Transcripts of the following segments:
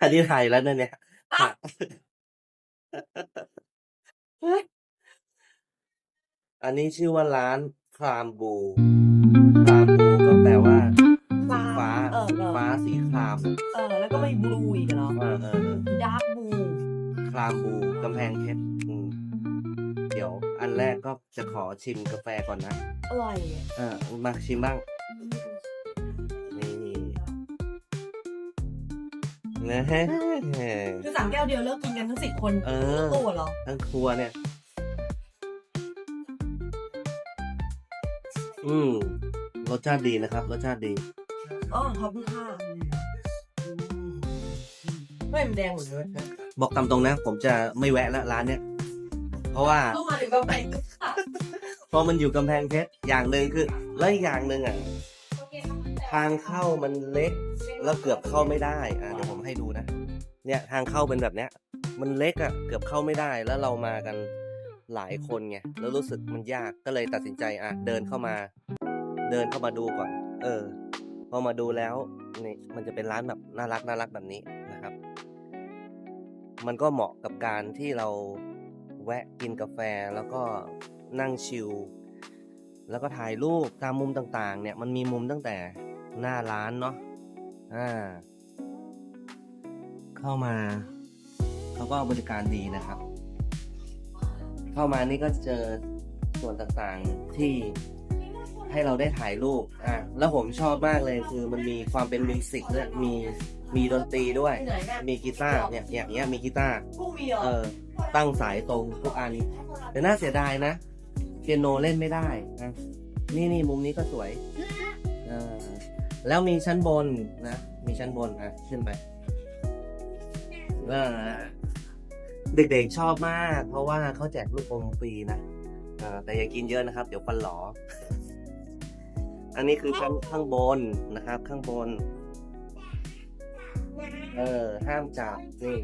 อันนี้ถ่ายแล้วนะเนี่ยอ้าวอันนี้ชื่อว่าร้านครามบูครามบูก็แปลว่าสีฟ้าฟ้าเออเออฟ้าสีครามเออ แล้วก็ไม่บลูอีกเหรอเออเออเออดาร์กบลูครามบูกำแพงเพชรอืมเดี๋ยว อันแรกก็จะขอชิมกาแฟก่อนนะ อร่อยอะเออมาชิมบ้าง นะฮะคือสั่งแก้วเดียวเลิกกินกันทั้งสิบคนเออตู้เหรอทั้งครัวเนี่ย อืมรสชาติดีนะครับ รสชาติดีอ๋อขอบคุณค่ะไม่มันแดงหมดเลยบอกตามตรงนะ ผมจะไม่แวะละร้านเนี้ยเพราะว่าเข้ามาถึงกาแฟค่ะเพราะมันอยู่กำแพงเพชรอย่างหนึ่งคือ แล้วอีกอย่างหนึ่งอะทางเข้ามันเล็ก แล้วเกือบเข้าไม่ได้อ่าเดี๋ยวผมให้ดูนะ เนี่ยทางเข้าเป็นแบบเนี้ย มันเล็กอะเกือบเข้าไม่ได้แล้วเรามากันหลายคนไงแล้วรู้สึกมันยากก็เลยตัดสินใจอะเดินเข้ามา เดินเข้ามาดูก่อน เออพอมาดูแล้วนี่มันจะเป็นร้านแบบน่ารักน่ารักแบบนี้นะครับ มันก็เหมาะกับการที่เราแวะกินกาแฟแล้วก็นั่งชิลแล้วก็ถ่ายรูปตามมุมต่างๆ เนี่ยมันมีมุมตั้งแต่หน้าร้านเนาะ อ่า เข้ามา เขาก็บริการดีนะครับ เข้ามานี่ก็เจอส่วนต่างๆที่ให้เราได้ถ่ายรูป อะ แล้วผมชอบมากเลยคือมันมีความเป็นมิวสิกด้วย มี มีดนตรีด้วย มีกีตาร์ เนี่ยเนี่ยเนี่ยมีกีตาร์ เออ ตั้งสายตรงทุกอัน แต่น่าเสียดายนะ เปียโนเล่นไม่ได้นะนี่นี่มุมนี้ก็สวยเออ แล้วมีชั้นบนนะ มีชั้นบนอะขึ้นไปเออเด็กๆชอบมาก เพราะว่าเขาแจกลูกอมฟรีนะเออแต่อย่ากินเยอะนะครับ เดี๋ยวฟันหลอ อันนี้คือชั้นข้างบนนะครับ ข้างบน เออ ห้ามจับนี่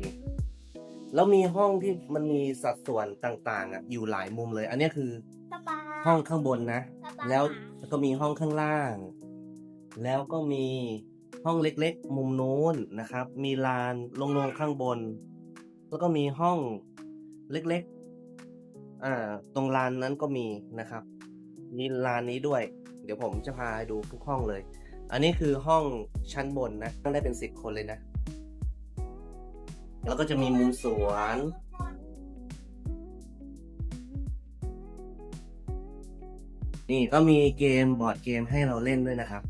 แล้วมีห้องที่มันมีสัดส่วนต่างๆอะอยู่หลายมุมเลย อันนี้คือห้องข้างบนนะ แล้วก็มีห้องข้างล่าง แล้วก็มีห้องเล็กๆ มุมนู้นนะครับ มีลานโล่งๆข้างบน แล้วก็มีห้องเล็กๆ อ่า ตรงลานนั้นก็มีนะครับ มีลานนี้ด้วย เดี๋ยวผมจะพาให้ดูทุกห้องเลย อันนี้คือห้องชั้นบนนะนั่งได้เป็นสิบคนเลยนะ แล้วก็จะมีมุมสวนนี่ก็มีเกมบอร์ดเกมให้เราเล่นด้วยนะครับ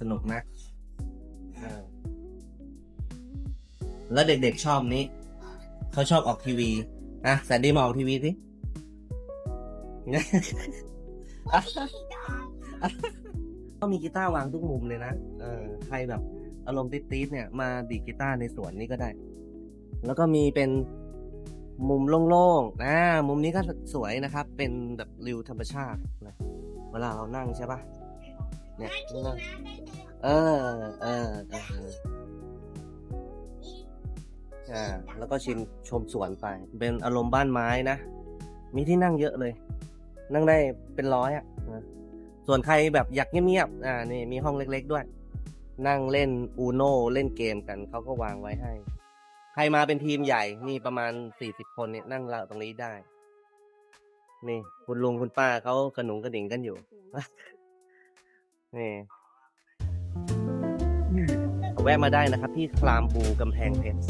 สนุกนะอ่าแล้วเด็กๆชอบนี้ เขาชอบออกทีวีอะแสนดีมาออกทีวีสิก็มีกีตาร์วางทุกมุมเลยนะ เออ ใครแบบ อารมณ์ติดๆเนี่ย มาดีดกีตาร์ในสวนนี้ก็ได้ แล้วก็มีเป็นมุมโล่งๆอ่ามุมนี้ก็สวยนะครับ เป็นแบบริวธรรมชาตินะ เวลาเรานั่งใช่ปะ เนี่ยนั่งเออเออเอออ่าแล้วก็ชิมชมสวนไป เป็นอารมณ์บ้านไม้นะ มีที่นั่งเยอะเลย นั่งได้เป็นร้อยอะนะส่วนใครแบบอยากเงียบๆอ่านี่มีห้องเล็ก ๆด้วย นั่งเล่นอูโนเล่นเกมกันเขาก็วางไว้ให้ ใครมาเป็นทีมใหญ่นี่ประมาณสี่สิบคนเนี่ยนั่งเราตรงนี้ได้ นี่ คุณลุงคุณป้าเขากระหนุงกระดิ่งกันอยู่ นี่แวะมาได้นะครับ ที่คลามบูกำแพงเพชร